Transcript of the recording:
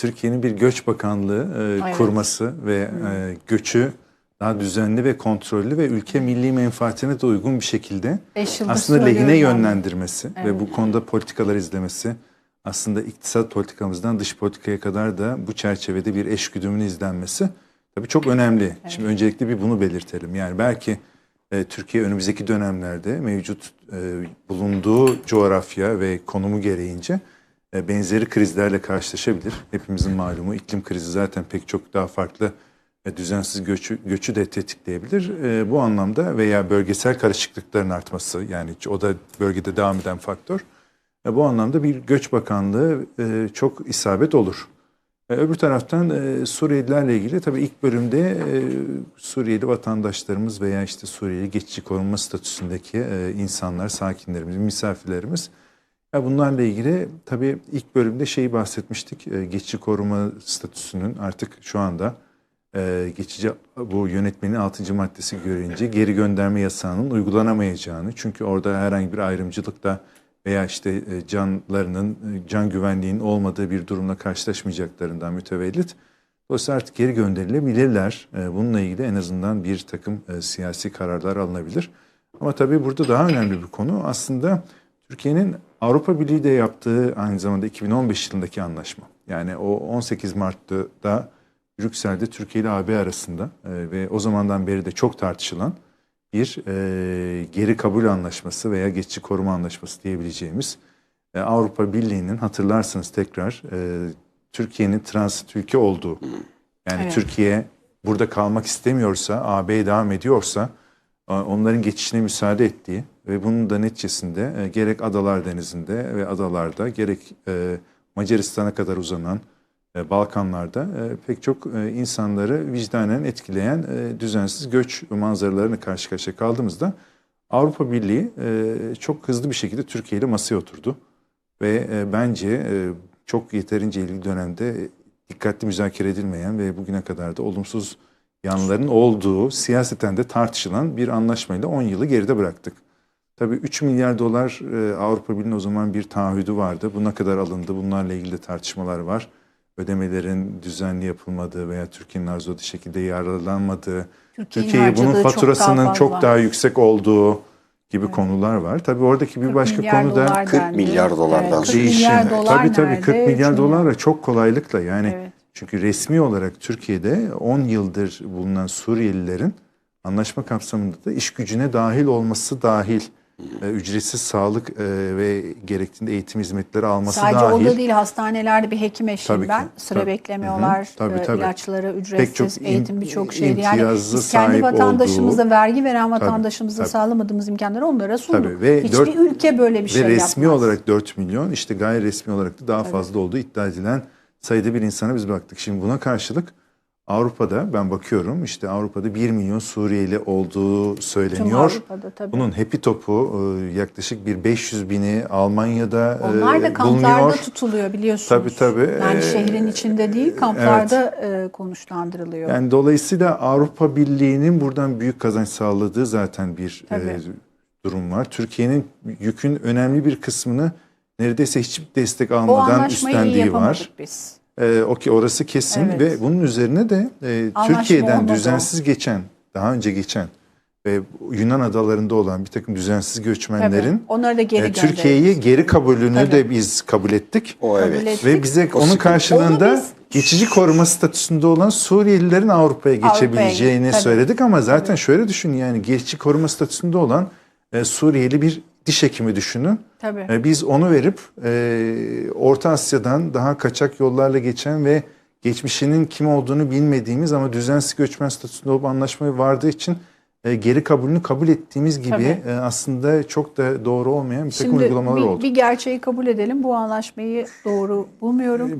Türkiye'nin bir göç bakanlığı e, Evet. kurması ve e, göçü daha düzenli ve kontrollü ve ülke milli menfaatine de uygun bir şekilde aslında lehine söylüyoruz yani. yönlendirmesi ve bu konuda politikalar izlemesi aslında iktisat politikamızdan dış politikaya kadar da bu çerçevede bir eşgüdümün izlenmesi tabii çok önemli. Şimdi öncelikle bir bunu belirtelim. Yani belki e, Türkiye önümüzdeki dönemlerde mevcut e, bulunduğu coğrafya ve konumu gereğince benzeri krizlerle karşılaşabilir. Hepimizin malumu iklim krizi zaten pek çok daha farklı düzensiz göçü, göçü de tetikleyebilir. E, bu anlamda veya bölgesel karışıklıkların artması yani o da bölgede devam eden faktör. E, bu anlamda bir göç bakanlığı e, çok isabet olur. E, öbür taraftan e, Suriyelilerle ilgili tabii ilk bölümde e, Suriyeli vatandaşlarımız veya işte Suriyeli geçici korunma statüsündeki e, insanlar, sakinlerimiz, misafirlerimiz bunlarla ilgili tabii ilk bölümde şeyi bahsetmiştik. E, geçici koruma statüsünün artık şu anda e, geçici bu yönetmenin 6. maddesi görünce geri gönderme yasağının uygulanamayacağını. Çünkü orada herhangi bir ayrımcılıkla veya işte e, canlarının, can güvenliğinin olmadığı bir durumla karşılaşmayacaklarından mütevellit. Dolayısıyla artık geri gönderilebilirler. Bununla ilgili en azından bir takım siyasi kararlar alınabilir. Ama tabii burada daha önemli bir konu aslında Türkiye'nin Avrupa Birliği de yaptığı aynı zamanda 2015 yılındaki anlaşma. Yani o 18 Mart'ta Brüksel'de Türkiye ile AB arasında e, ve o zamandan beri de çok tartışılan bir e, geri kabul anlaşması veya geçici koruma anlaşması diyebileceğimiz e, Avrupa Birliği'nin hatırlarsınız tekrar e, Türkiye'nin transit ülke olduğu yani Evet. Türkiye burada kalmak istemiyorsa AB'ye devam ediyorsa onların geçişine müsaade ettiği ve bunun da neticesinde e, gerek Adalar Denizi'nde ve adalarda gerek e, Macaristan'a kadar uzanan e, Balkanlarda e, pek çok e, insanları vicdanen etkileyen e, düzensiz göç manzaralarına karşı karşıya kaldığımızda Avrupa Birliği e, çok hızlı bir şekilde Türkiye ile masaya oturdu. Ve e, bence e, çok yeterince ilgili dönemde dikkatli müzakere edilmeyen ve bugüne kadar da olumsuz yanların olduğu siyaseten de tartışılan bir anlaşmayla 10 yılı geride bıraktık. Tabii 3 milyar dolar e, Avrupa Birliği'nin o zaman bir taahhüdü vardı. Bu ne kadar alındı? Bunlarla ilgili de tartışmalar var. Ödemelerin düzenli yapılmadığı veya Türkiye'nin arzu ettiği şekilde yararlanmadığı, Türkiye'nin Türkiye'ye bunun harcadığı çok faturasının daha çok daha, yüksek olduğu gibi konular var. Tabii oradaki bir 40 başka konu da dolar 40 dendi. milyar dolardan Evet, 40 değişim. milyar dolar tabii tabii 40 nerede? milyar dolarla çok kolaylıkla yani Evet. çünkü resmi olarak Türkiye'de 10 yıldır bulunan Suriyelilerin anlaşma kapsamında da iş gücüne dahil olması dahil ücretsiz sağlık e, ve gerektiğinde eğitim hizmetleri alması Sadece dahil. orada değil hastanelerde bir hekim eşiyim Tabii ki, ben. Sıra tabii. beklemiyorlar. Hı, tabii, e, tabii. ilaçları ücretsiz, çok im- eğitim birçok şeydi. Yani biz kendi vatandaşımıza, olduğu- vergi veren vatandaşımıza tabii. sağlamadığımız imkanları onlara sunduk. Tabii ve Hiçbir dört- ülke böyle bir şey Ve resmi yapmaz. olarak 4 milyon işte gayri resmi olarak da daha fazla olduğu iddia edilen sayıda bir insana biz baktık. Şimdi buna karşılık Avrupa'da ben bakıyorum işte Avrupa'da 1 milyon Suriyeli olduğu söyleniyor. Bunun Happy Top'u e, yaklaşık bir 500 bini Almanya'da Onlar da e, kamplarda bulunuyor. tutuluyor biliyorsunuz. Tabii, tabii. Yani Ee, şehrin içinde değil kamplarda e, konuşlandırılıyor. Yani dolayısıyla Avrupa Birliği'nin buradan büyük kazanç sağladığı zaten bir e, Tabii. durum var. Türkiye'nin yükün önemli bir kısmını neredeyse hiçbir destek almadan üstlendiği var. biz. Ee, Okey orası kesin Evet. ve bunun üzerine de e, Anlaşma Türkiye'den olmadı düzensiz geçen, daha önce geçen ve Yunan adalarında olan bir takım düzensiz Tabii. göçmenlerin Onları da geri e. Türkiye'yi geri kabulünü Tabii. de biz kabul ettik. O Kabul evet. ettik. Ve bize O onun sıkıntı. karşılığında biz- geçici koruma statüsünde olan Suriyelilerin Avrupa'ya Avrupa'ya geçebileceğini tabii. söyledik ama zaten şöyle düşün yani geçici koruma statüsünde olan e, Suriyeli bir diş hekimi düşünün. Tabii. E, biz onu verip e, Orta Asya'dan daha kaçak yollarla geçen ve geçmişinin kim olduğunu bilmediğimiz ama düzensiz göçmen statüsünde olup anlaşmayı vardığı için e, geri kabulünü kabul ettiğimiz gibi e, aslında çok da doğru olmayan bir takım Şimdi uygulamalar bir, oldu. bir gerçeği kabul edelim. Bu anlaşmayı doğru bulmuyorum.